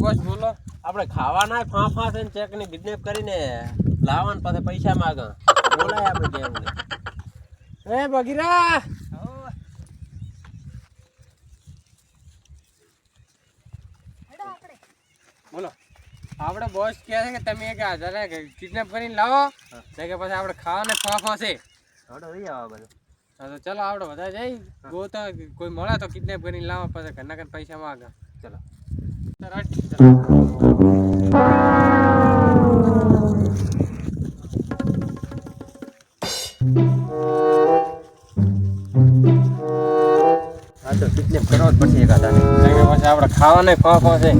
Boss બોલો. આપણે ખાવાના ફા છે ચેકની કિડનેપ કરીને લાવવાના પાસે પૈસા માગ બોલાય આપણે કેમ એ બગીરા બોલો. આપણે બોસ કહે છે કે તમે એક હજારે કિડનેપ કરીને લાવો. તો કે પછી આપણે ખાવાને ફાંફો છે. તો ચલો આપણે બધા જઈ ગોતા કોઈ મળે તો કિડનેપ કરીને લાવો પછી ઘરના ઘર પૈસા માગા. ચલો. જ પડશે એક આધાને પછી આપણે ખાવાને ફાંફો છે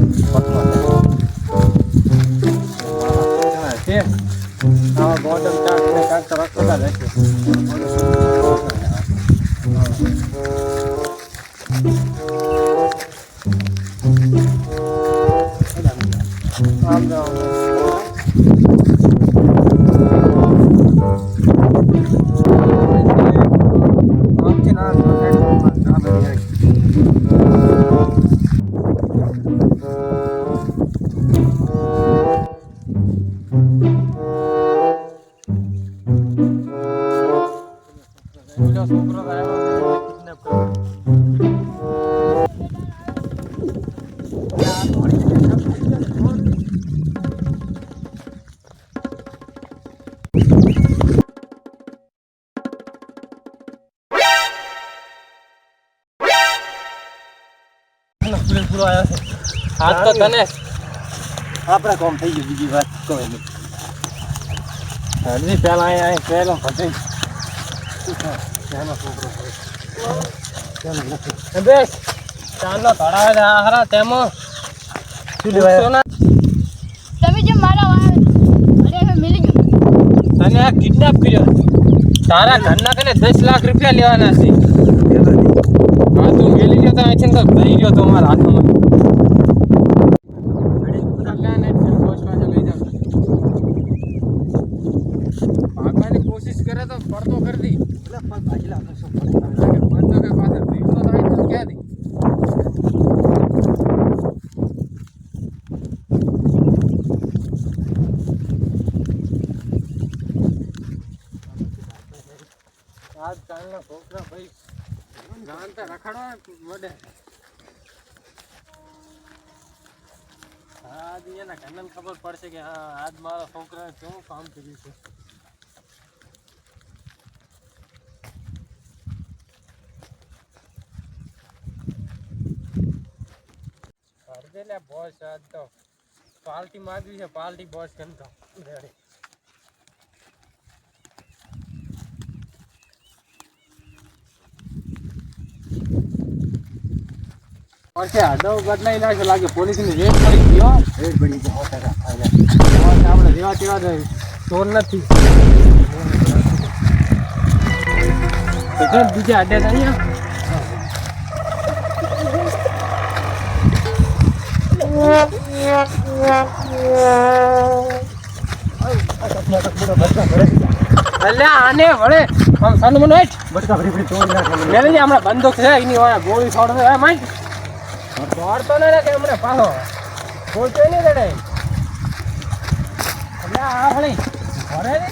છે આવા બોટલ પૂરેપૂરો આવ્યો છે તો તને. આપણે કોમ થઈ ગયું બીજી વાત. કોઈ નહીં હજી પેલા અહીંયા અહીં પહેલો બેસ ચાંદલો તળાવે છે તેમાં શું લેવાય ના. તમે જે મારા વાળ મિલી ગયું. તને આ કિડનેપ કર્યો. તારા ઘરના કને દસ લાખ રૂપિયા લેવાના છે. હા તું મેલી ગયો તો અહીંથી તો ભાઈ ગયો તો મારા હાથમાં કલ્યાણ એટલે પોસ્ટ પાસે લઈ જાવ. ભાગવાની કોશિશ કરે તો પડતો કરી દી પડતો કે પાછળ ભીડ તો થાય તો ક્યાં દી આજકાલના છોકરા ભાઈ તો રખડવા વડે આજ એના ખબર પડશે કે, હા, આજ મારા છોકરાએ કેવું કામ કર્યું છે. લે બોસ આજ તો પાર્ટી માગવી છે પાર્ટી બોસ કનતો રેડી પછી આડો બદલાઈ નાખ્યો લાગે પોલીસની રેડ પડી ગયો રેડ પડી ગયો આપણે જેવા તેવા ચોર નથી. બીજા અડ્ડે અહીંયા આને વળે. સન મને બટકા ભરી ભરી તોડી નાખે મેલે હમણાં બંદૂક છે એની વાળા ગોળી છોડતો હે માઈ દોડતો ને કે હમણાં પાછો બોલતો નહીં રેડે એટલે આ ભણી ઘરે રે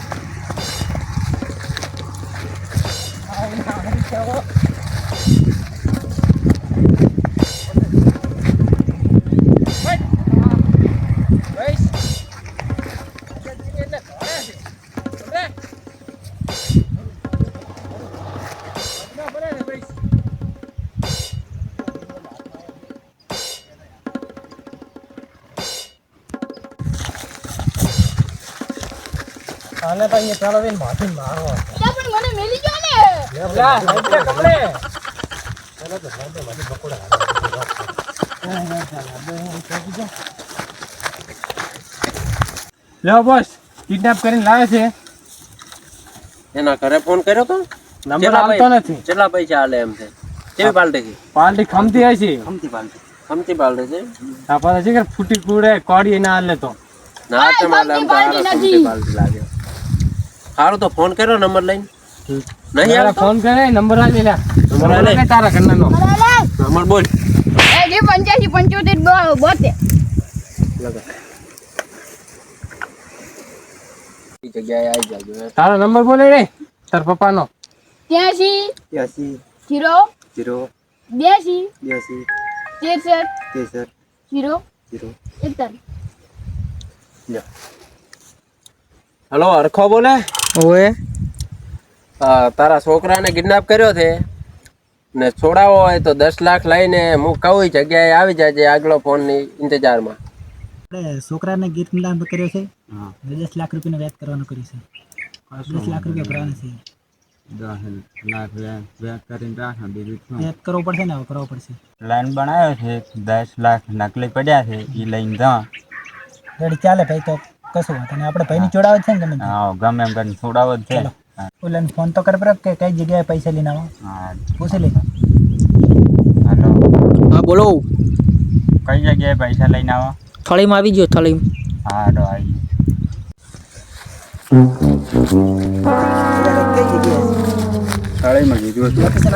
આને તો અહીંયા ચાલો બેન માથે મારો એટલે પણ મને મેલી ગયો ને. લા, એટલે કમળે. લ્યો બોસ કિડનેપ કરીને લાવે છે. એના ઘરે ફોન કર્યો તો? નંબર આવતો નથી. કેટલા પૈસા આલે એમ છે? કેવી પાલટી છે? પાર્ટી ખમતી હશે ખમતી પાલટી. ખમતી પાલટી છે? આ પાસે છે કે ફૂટી કુડે કોડી ના આલે તો. ના તો તે માલે આમ તો ખમતી ખમતી પાલટી લાગે. સારું તો ફોન કર્યો નંબર લઈને? નહીં આવે ફોન કરે નંબર આ લે. લે. નંબર આ લે. તારા ઘરના નો નંબર બોલ. એ જે પંચ્યાસી પંચોતેર બોતેર. એ જગ્યાએ આવી જાજો તારો નંબર બોલે રે તાર પપ્પાનો. એકતાલીસ હલો હરખો બોલે. ઓએ હા, તારા છોકરાને કિડનેપ કર્યો છે ને છોડાવો હોય તો દસ લાખ લઈને હું કઈ જગ્યાએ આવી જાય આગલો ફોનની ઇંતજારમાં. આપણે છોકરાને કિડનેપ કર્યો છે. દસ લાખ રૂપિયાનો વ્યાજ કરવાનો કર્યું છે. દસ લાખ રૂપિયા ભરવાના છે. વ્યાજ કરવો પડશે ને કરવો પડશે. લાઈન બનાવ્યો છે દસ લાખ નકલી પડ્યા છે એ લઈને જા. ચાલે ભાઈ તો કશું વાત નહીં. આપણે ભાઈની જોડાવ છે ને ગમે હા ગમે એમ કરીને છોડાવો જ છે. ઓલાને ફોન તો કર બરાબર કે કઈ જગ્યાએ પૈસા લઈને આવો? હા. પૂછી લે હેલો. હા બોલો. કઈ જગ્યાએ પૈસા લઈને આવો? થાળીમાં આવી ગયો થાળીમાં હા હાલો આવી જગ્યાએ? થાળીમાં કીધું લોકેશન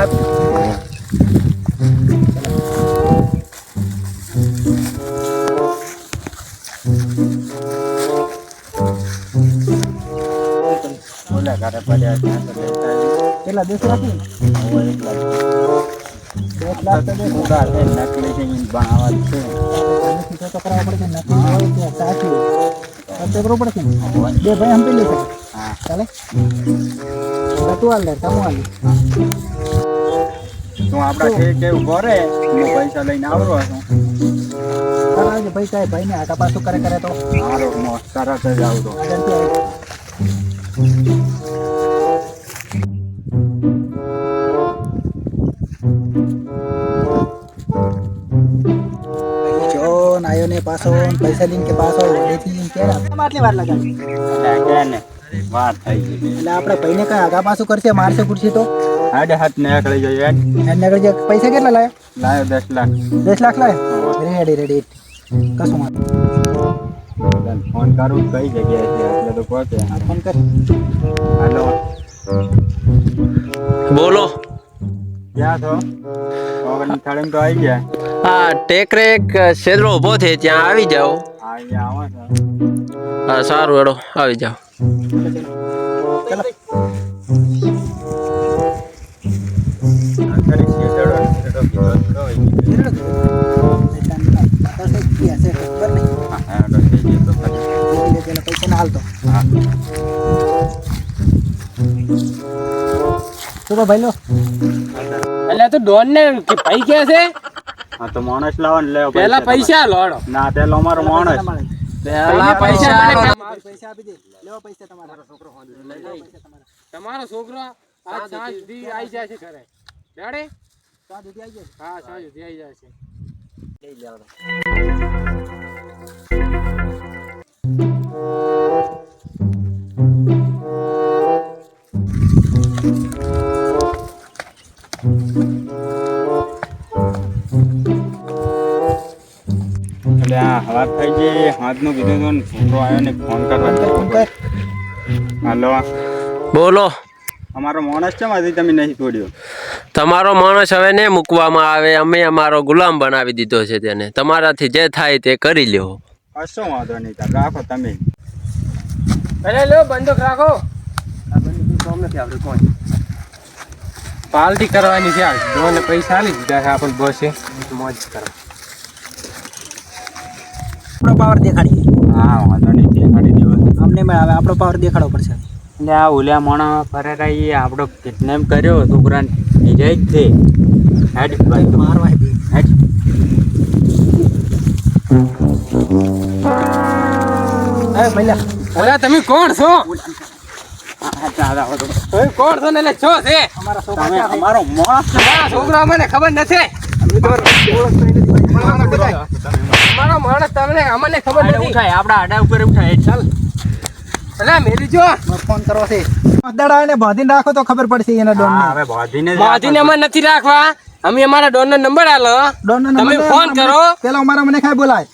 છે. કે ઊભો રે હું. પૈસા લઈને આવડો છું. ભાઈ કાંઈ ભાઈને આટા પાછું કરે કરે તો? મારો મોસ તરત જ આવરો નાયો ને પાછો ને પૈસા લઈને કે પાછો વડેથી લઈને કે આમાં આટલી વાર લગાડી એટલે કે ને વાત થઈ ગઈ એટલે આપણે ભાઈને કઈ આગા પાછું કરશે મારશે કુરશી તો સાડે હાથ ને એકળી જઈએ એને આગળ જે પૈસા કેટલા લાયો લાયો દસ લાખ દસ લાખ લાયો રેડી રેડી કશું વાંધો તને ફોન કરું કઈ જગ્યાએ છે એટલે તો પહોંચે આ ફોન કર હાલો બોલો ક્યાં છો ઓગણ થાળીમાં તો આવી ગયા હા ટેક રેક શેદરો ઊભો છે ત્યાં આવી જાઓ. હા સારું એડો આવી જાઓ. પૈસા ના હાલતો ભાઈ લો. એટલે તું ડોન ને ભાઈ ક્યાં છે? હા તો માણસ લાવો ને લેવો પેલા પૈસા લોડો ના પેલો અમારો માણસ. પેલા પૈસા પૈસા આપી દે. લેવા પૈસા તમારા. છોકરો તમારો. છોકરો આ સાંજ દી આવી જાય છે ઘરે. જાડે સાંજ સુધી આવી જાય હા સાંજ સુધી આવી જાય છે એટલે આ વાત થઈ ગઈ. હાથનું કીધું હતું છોકરો આવ્યો ને ફોન કરવા હાલો બોલો. અમારો માણસ કેમ તમે નહીં છોડ્યો. તમારો માણસ હવે ને મૂકવામાં આવે અમે અમારો ગુલામ બનાવી દીધો છે તેને. તમારાથી જે થાય તે કરી લ્યો. કશો વાંધો નહીં રાખો તમે. અરે લો બંદૂક રાખો. પાલટી કરવાની છે ડોને પૈસા આલી દીધા છે આપણને બોસે મોજ કરવા આપણો પાવર દેખાડીએ હા વાંધો નહીં દેખાડી દેવો. અમને હવે આપણો પાવર દેખાડવો પડશે. એટલે આ ઓલ્યા મોણા ફરેરા એ આપણો કિડનેપ કર્યો છોકરાને જાય જ છે. હેડ. ભાઈ મારવા હેડ. અરે પહેલા અરે તમે કોણ છો? કોણ છો ને એટલે છો છે? અમારો માણસ છોકરા મને ખબર નથી. તમારો માણસ તમને અમને ખબર નથી. ઉઠાય આપડા આડા ઉપર ઉઠાય ચાલ. અલા મેરી જો. ફોન કરો છે. દાડા એને બાંધીને રાખો તો ખબર પડશે એના ડોન હવે બાંધીને જ રાખો. અમારે નથી રાખવા. અમે અમારા ડોન નો નંબર આલો. ડોન તમે ફોન કરો. પેલા અમારા મને ખાય બોલાય.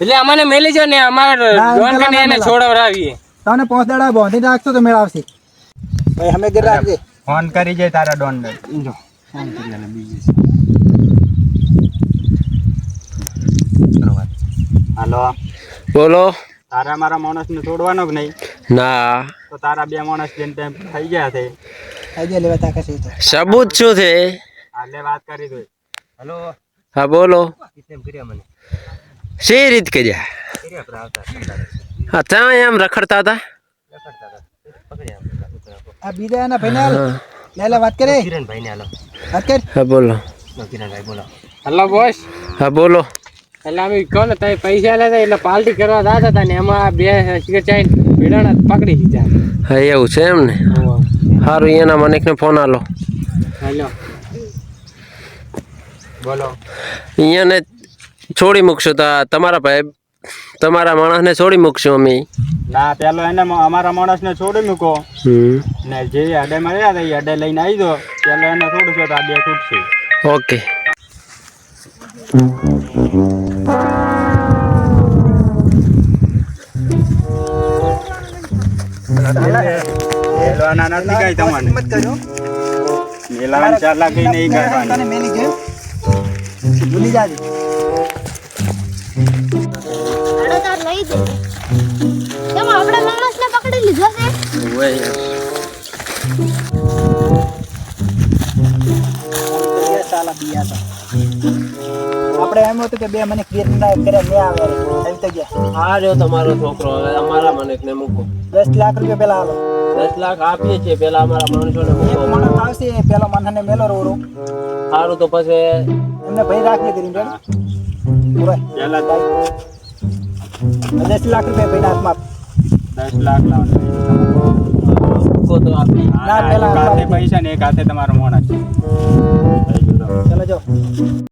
એટલે અમને મેલી જો ને અમારા ડોન કને એને મેલા. છોડવરાવીએ. તમને પાંચ દાડા બાંધીને રાખશો તો મેળ આવશે. ભાઈ અમે ઘરે રાખજે. ફોન કરી જાય તારા ડોન ને હાલો. બોલો. તારા મારા માણસને છોડવાનો કે નહીં? ના. તો તારા બે માણસ જેમ તેમ થઈ ગયા છે. આજે લેવા તાકા છે સબૂત શું છે? આલે વાત કરી દો હલો. હા બોલો. કિતનેમ કર્યા મને. શી રીત કર્યા? હા ત્યાં એમ રખડતા હતા? આ બીજા એના ભાઈને હાલ. લે લે વાત કરે. કિરણભાઈ ને હાલો. વાત કર. હા બોલો. કિરણભાઈ બોલો. હલો બોસ હા બોલો. એટલે અમે કહો ને તમે પૈસા લેતા એટલે પાલટી કરવા દાતા હતા ને એમાં બે સિગરેટ ભીડાણા પકડી હા એવું છે એમ ને? સારું એના મને ફોન આલો. હાલો. બોલો. અહીંયાને છોડી મૂકશું તો તમારા ભાઈ તમારા માણસને છોડી મૂકશું અમે. ના પેલો એને અમારા માણસને છોડી મૂકો. ને જે અડે મળ્યા હતા એ અડે લઈને આવી દો પેલો એને છોડશો તો આ બે છૂટશે. ઓકે. મેલવાના નથી કઈ તમને મત કરજો મેલાવાના ચાર લાખ નહીં કરવાની મેલી ગયો? ભૂલી જાજે. લઈ દે તમે આપણા માણસને પકડી લીધો છે સાલા પિયા હતા આપણે એમ હતું કે બે મને ક્રિએટ કર્યા મેં આવે. એમ તો ગયા. આ રહ્યો તમારો છોકરો. હવે અમારા મને મૂકો. દસ લાખ રૂપિયા પેલા હાલો દસ લાખ આપીએ છીએ. પેલા અમારા માણસોને એક મૂકો માણસ આવશે પેલો મનને મેલો રોડો. સારું તો પછી એમને ભાઈ રાખી કરીને રેડી પૂરા પેલા દસ લાખ રૂપિયા ભાઈના હાથમાં. દસ લાખ લાવવાના મૂકો તો આપી. ના, પેલા એક હાથે પૈસા ને એક હાથે તમારો માણસ ચલો જો.